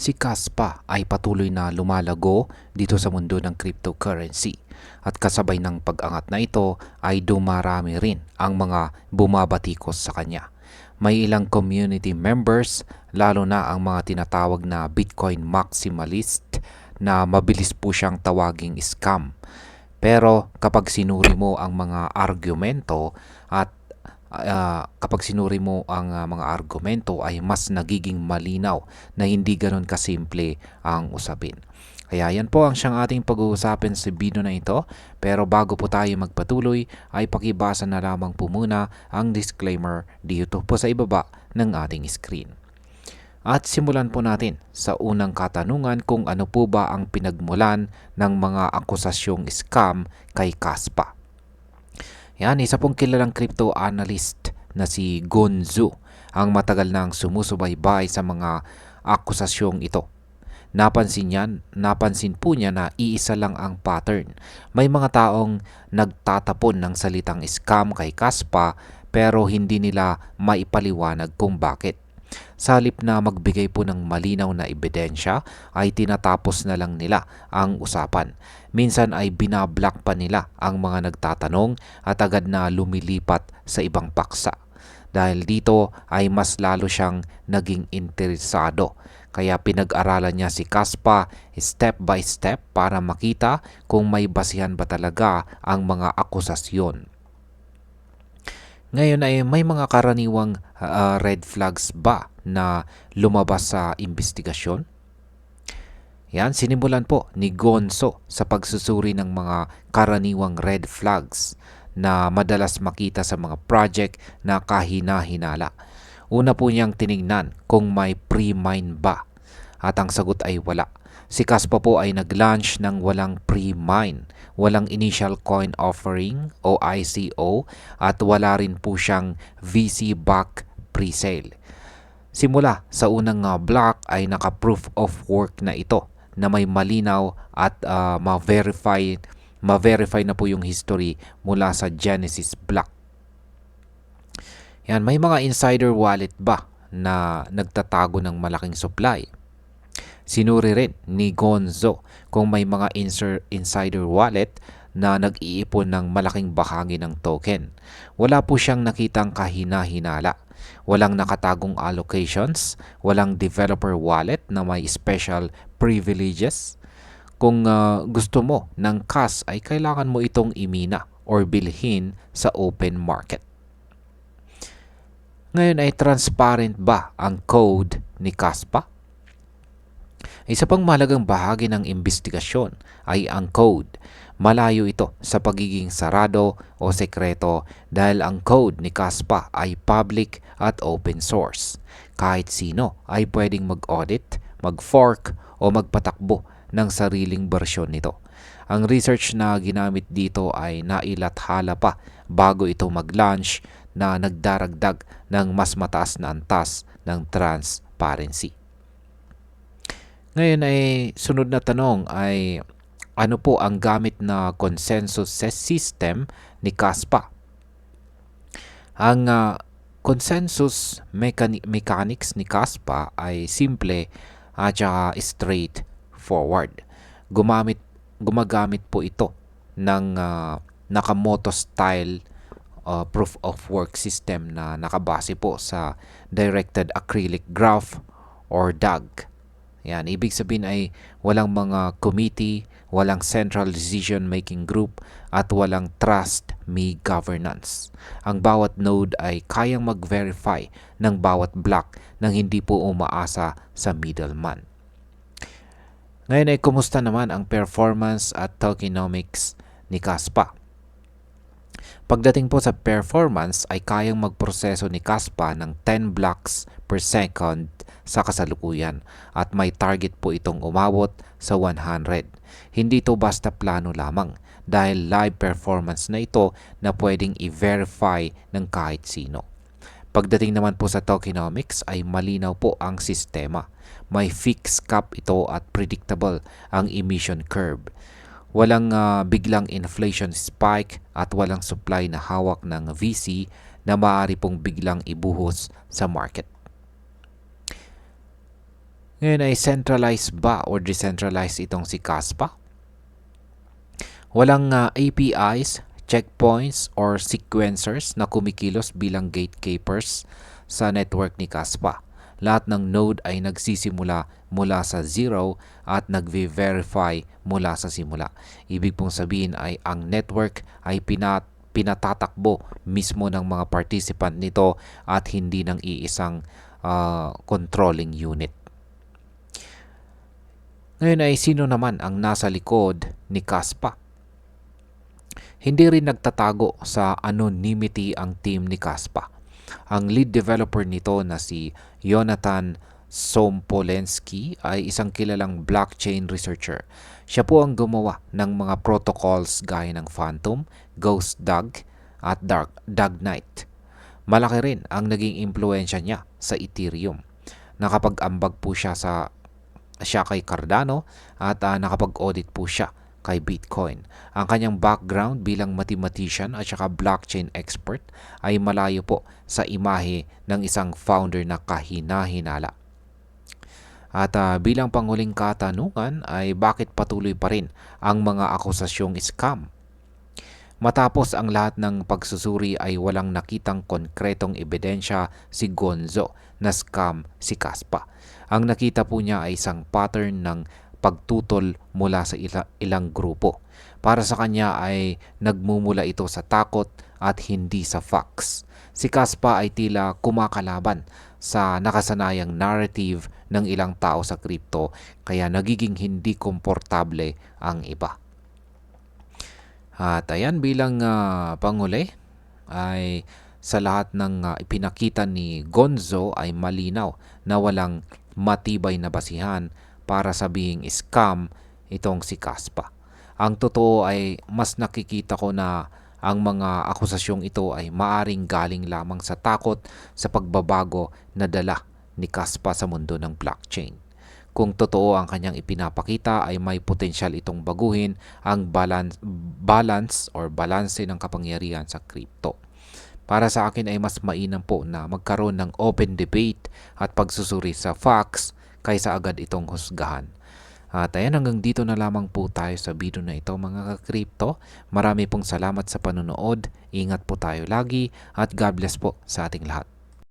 si Kaspa ay patuloy na lumalago dito sa mundo ng cryptocurrency. At kasabay ng pag-angat na ito ay dumarami rin ang mga bumabatikos sa kanya. May ilang community members, lalo na ang mga tinatawag na Bitcoin maximalist na mabilis po siyang tawaging scam. Pero kapag sinuri mo ang mga argumento at uh, kapag sinuri mo ang uh, mga argumento ay mas nagiging malinaw na hindi ganoon kasimple ang usapin. Kaya yan po ang siyang ating pag-uusapin sa video na ito. Pero bago po tayo magpatuloy ay pakibasa na lamang po muna ang disclaimer dito po sa ibaba ng ating screen. At simulan po natin sa unang katanungan kung ano po ba ang pinagmulan ng mga akusasyong scam kay Kaspa. Yan, isa pong kilalang crypto analyst na si Gonzo ang matagal nang sumusubaybay sa mga akusasyong ito. Napansin niya, napansin po niya na iisa lang ang pattern. May mga taong nagtatapon ng salitang scam kay Kaspa pero hindi nila maipaliwanag kung bakit. Sa na magbigay po ng malinaw na ebidensya ay tinatapos na lang nila ang usapan. Minsan ay binablock pa nila ang mga nagtatanong at agad na lumilipat sa ibang paksa. Dahil dito ay mas lalo siyang naging interesado. Kaya pinag-aralan niya si Kaspa step by step para makita kung may basihan ba talaga ang mga akusasyon. Ngayon ay may mga karaniwang uh, red flags ba na lumabas sa investigasyon? Yan, sinimulan po ni Gonzo sa pagsusuri ng mga karaniwang red flags na madalas makita sa mga project na kahina-hinala. Una po niyang tiningnan kung may pre-mine ba at ang sagot ay wala. Si Caspa po ay nag-launch ng walang pre-mine, walang initial coin offering o ICO at wala rin po siyang VC back pre-sale. Simula sa unang uh, block ay naka-proof of work na ito na may malinaw at uh, ma-verify ma-verify na po yung history mula sa Genesis block. Yan, may mga insider wallet ba na nagtatago ng malaking supply? Sinuri rin ni Gonzo kung may mga insider wallet na nag-iipon ng malaking bahagi ng token. Wala po siyang nakitang kahina-hinala. Walang nakatagong allocations, walang developer wallet na may special privileges. Kung uh, gusto mo ng cash ay kailangan mo itong imina or bilhin sa open market. Ngayon ay transparent ba ang code ni Kaspa? Isa pang mahalagang bahagi ng investigasyon ay ang code. Malayo ito sa pagiging sarado o sekreto dahil ang code ni Kaspa ay public at open source. Kahit sino ay pwedeng mag-audit, mag-fork o magpatakbo ng sariling bersyon nito. Ang research na ginamit dito ay nailathala pa bago ito mag-launch na nagdaragdag ng mas mataas na antas ng transparency. Ngayon ay sunod na tanong ay ano po ang gamit na consensus system ni CASPA? Ang uh, consensus mechani- mechanics ni CASPA ay simple at uh, straight forward. Gumamit gumagamit po ito ng uh, Nakamoto style uh, proof of work system na nakabase po sa directed acrylic graph or DAG yan, ibig sabihin ay walang mga committee, walang central decision-making group, at walang trust me governance. Ang bawat node ay kayang mag-verify ng bawat block nang hindi po umaasa sa middleman. Ngayon ay kumusta naman ang performance at tokenomics ni Kaspa? Pagdating po sa performance ay kayang magproseso ni Kaspa ng 10 blocks per second sa kasalukuyan at may target po itong umabot sa 100. Hindi to basta plano lamang dahil live performance na ito na pwedeng i-verify ng kahit sino. Pagdating naman po sa tokenomics ay malinaw po ang sistema. May fixed cap ito at predictable ang emission curve. Walang uh, biglang inflation spike at walang supply na hawak ng VC na maaari pong biglang ibuhos sa market. Ngayon ay centralized ba or decentralized itong si Kaspa? Walang ah, APIs, checkpoints, or sequencers na kumikilos bilang gatekeepers sa network ni Kaspa. Lahat ng node ay nagsisimula mula sa zero at nagve-verify mula sa simula. Ibig pong sabihin ay ang network ay pinat pinatatakbo mismo ng mga participant nito at hindi ng iisang ah, controlling unit. Ngayon ay sino naman ang nasa likod ni Kaspa? Hindi rin nagtatago sa anonymity ang team ni Kaspa. Ang lead developer nito na si Jonathan Sompolensky ay isang kilalang blockchain researcher. Siya po ang gumawa ng mga protocols gaya ng Phantom, Ghost Dog at Dark Dog Knight. Malaki rin ang naging impluensya niya sa Ethereum. Nakapag-ambag po siya sa siya kay Cardano at ah, nakapag-audit po siya kay Bitcoin. Ang kanyang background bilang mathematician at saka blockchain expert ay malayo po sa imahe ng isang founder na kahina-hinala. At ah, bilang panghuling katanungan ay bakit patuloy pa rin ang mga akusasyong scam? Matapos ang lahat ng pagsusuri ay walang nakitang konkretong ebidensya si Gonzo na scam si Kaspa. Ang nakita po niya ay isang pattern ng pagtutol mula sa ila- ilang grupo. Para sa kanya ay nagmumula ito sa takot at hindi sa facts. Si Kaspa ay tila kumakalaban sa nakasanayang narrative ng ilang tao sa crypto kaya nagiging hindi komportable ang iba. At ayan bilang ah, panghuli ay sa lahat ng ah, ipinakita ni Gonzo ay malinaw na walang matibay na basihan para sabihing scam itong si Kaspa. Ang totoo ay mas nakikita ko na ang mga akusasyong ito ay maaring galing lamang sa takot sa pagbabago na dala ni Kaspa sa mundo ng blockchain. Kung totoo ang kanyang ipinapakita ay may potensyal itong baguhin ang balance, balance or balanse ng kapangyarihan sa crypto. Para sa akin ay mas mainam po na magkaroon ng open debate at pagsusuri sa facts kaysa agad itong husgahan. At ayan hanggang dito na lamang po tayo sa video na ito mga ka-crypto. Marami pong salamat sa panonood. Ingat po tayo lagi at God bless po sa ating lahat.